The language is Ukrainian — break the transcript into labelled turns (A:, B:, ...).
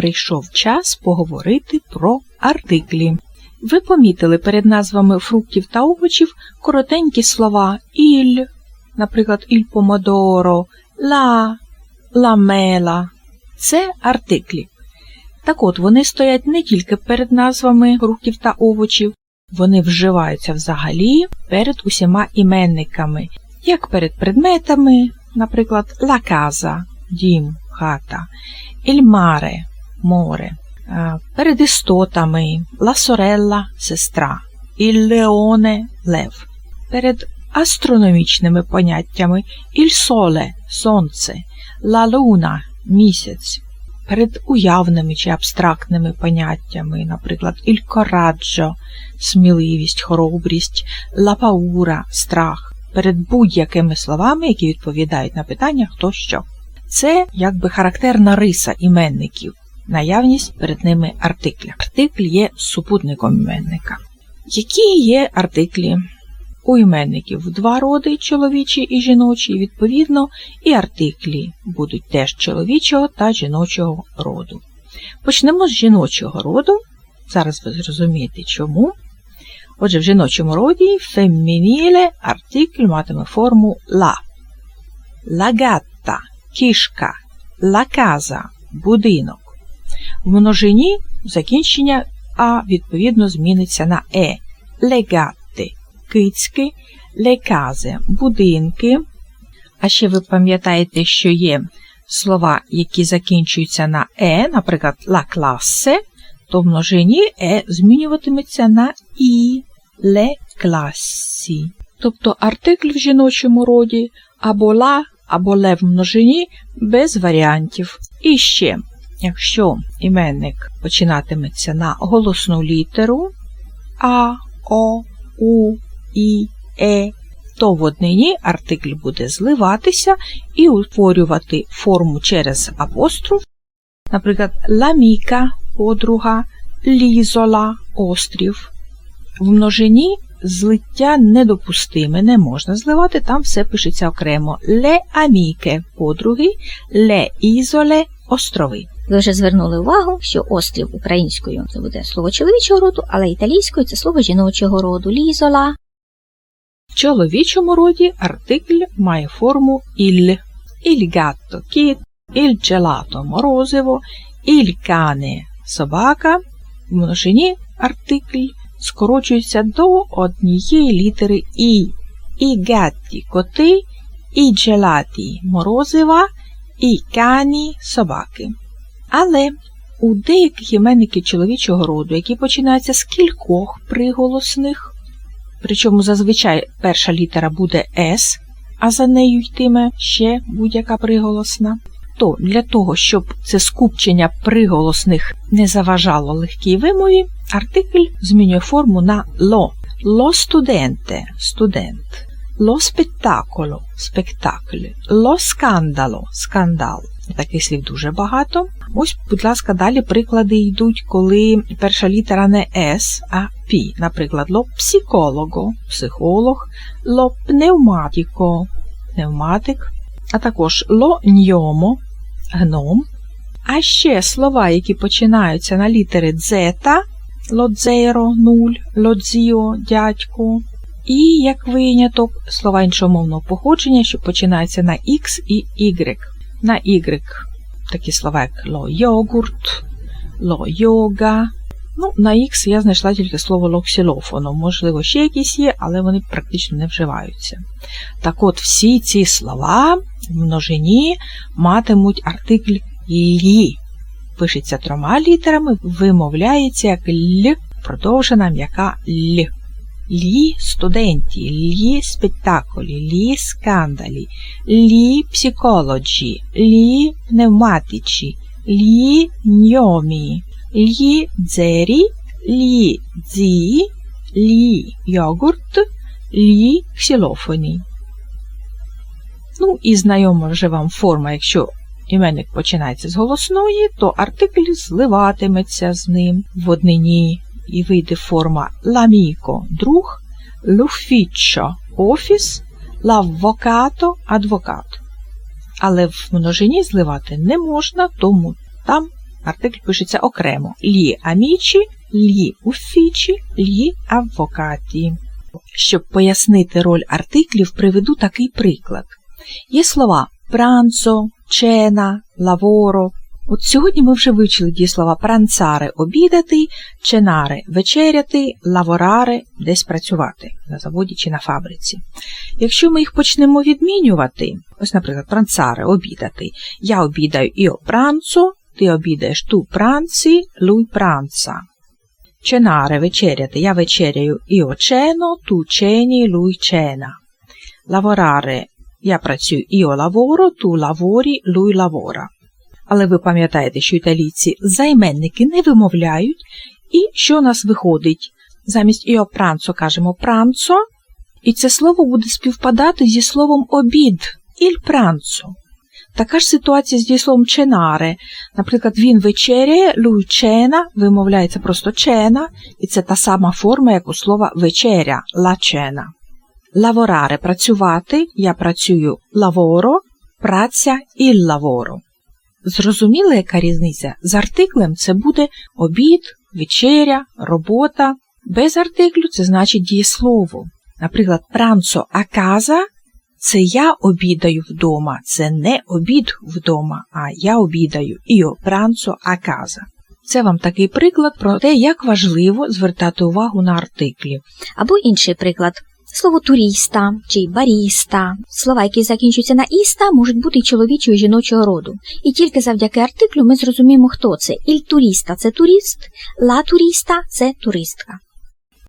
A: прийшов час поговорити про артиклі. Ви помітили перед назвами фруктів та овочів коротенькі слова іль, наприклад, іль помодоро, ла, ламела. Це артиклі. Так от, вони стоять не тільки перед назвами фруктів та овочів, вони вживаються взагалі перед усіма іменниками, як перед предметами, наприклад, la casa – дім, хата, mare – море, перед істотами la sorella – сестра, il leone – лев, перед астрономічними поняттями il sole – сонце, la luna – місяць, перед уявними чи абстрактними поняттями, наприклад, il coraggio – сміливість, хоробрість, la paura – страх, перед будь-якими словами, які відповідають на питання хто що. Це якби характерна риса іменників, наявність перед ними артикля. Артикль є супутником іменника. Які є артиклі? У іменників два роди чоловічі і жіночі, відповідно, і артиклі будуть теж чоловічого та жіночого роду. Почнемо з жіночого роду. Зараз ви зрозумієте чому. Отже, в жіночому роді фемініле артикль матиме форму ла. Gatta – кішка, casa – будинок. В множині закінчення А відповідно зміниться на е. Gatte – кицьки, case – будинки. А ще ви пам'ятаєте, що є слова, які закінчуються на е, наприклад, la classe, то в множині е змінюватиметься на і le classi. Тобто артикль в жіночому роді або ла, або ле в множині без варіантів. І ще, якщо іменник починатиметься на голосну літеру А, О, У, І, Е, то в однині артикль буде зливатися і утворювати форму через апостроф, наприклад, ламіка подруга, лізола острів. В множині злиття недопустиме, не можна зливати, там все пишеться окремо. Ле аміке подруги, ле ізоле острови.
B: Ви вже звернули увагу, що острів українською це буде слово чоловічого роду, але італійською це слово жіночого роду лізола.
A: В чоловічому роді артикль має форму іль. Il gatto – кіт, il gelato – морозиво, il cane – собака. В множині артикль скорочується до однієї літери І. І гатті – коти, і джелаті – морозива, і кані – собаки. Але у деяких іменників чоловічого роду, які починаються з кількох приголосних, причому зазвичай перша літера буде С, а за нею йтиме ще будь-яка приголосна, то для того, щоб це скупчення приголосних не заважало легкій вимові, артикль змінює форму на ло. Ло студенте студент, ло спектаколо спектакль, ло скандало скандал. Таких слів дуже багато. Ось, будь ласка, далі приклади йдуть, коли перша літера не С, а Пі. Наприклад, ло психолого, психолог, ло пневматіко, пневматик, а також ло ньомо, гном. А ще слова, які починаються на літери дзета, лодзеро, нуль, лодзіо, дядько. І, як виняток, слова іншомовного походження, що починаються на X і Y. На Y такі слова, як ло йогурт, ло йога. Ну, на X я знайшла тільки слово локсілофоно. Можливо, ще якісь є, але вони практично не вживаються. Так от, всі ці слова в множині матимуть артикль лі. Пишеться трьома літерами, вимовляється як л, продовжена м'яка л. Лі студенті, лі спектаклі, лі скандалі, лі психологі, лі пневматичі, лі ньомі, лі дзері, лі дзі, лі йогурт, лі ксилофоні. Ну і знайома вже вам форма, якщо іменник починається з голосної, то артикль зливатиметься з ним в однині і вийде форма ламіко друг, l'ufficio офіс, l'avvocato адвокат. Але в множині зливати не можна, тому там Артикль пишеться окремо. Лі амічі, лі уфічі, лі аввокаті. Щоб пояснити роль артиклів, приведу такий приклад. Є слова пранцо, чена, лаворо. От сьогодні ми вже вивчили дієслова пранцаре обідати, ченаре вечеряти, лавораре десь працювати на заводі чи на фабриці. Якщо ми їх почнемо відмінювати, ось, наприклад, пранцаре обідати, я обідаю іо пранцо, ти обідаєш ту пранці, луй пранца. Ченаре вечеряти, я вечеряю іо чено, ту чені, луй чена. Лавораре, я працюю іо лаворо, ту лаворі, луй лавора. Але ви пам'ятаєте, що італійці займенники не вимовляють, і що у нас виходить? Замість іо пранцо кажемо пранцо, і це слово буде співпадати зі словом обід іль пранцо. Така ж ситуація з дієсловом ченаре. Наприклад, він вечеряє, lui cena, вимовляється просто чена, і це та сама форма, як у слова вечеря, la cena. Лавораре працювати, я працюю lavoro, праця il lavoro. Зрозуміли, яка різниця? З артиклем це буде обід, вечеря, робота. Без артиклю це значить дієслово. Наприклад, пранцо а casa – це я обідаю вдома, це не обід вдома, а я обідаю іо пранцо а casa. Це вам такий приклад про те, як важливо звертати увагу на артиклі.
B: Або інший приклад. Слово туріста чи баріста. Слова, які закінчуються на іста, можуть бути і чоловічого і жіночого роду. І тільки завдяки артиклю ми зрозуміємо, хто це. Іль туріста це турист, ла туріста це туристка.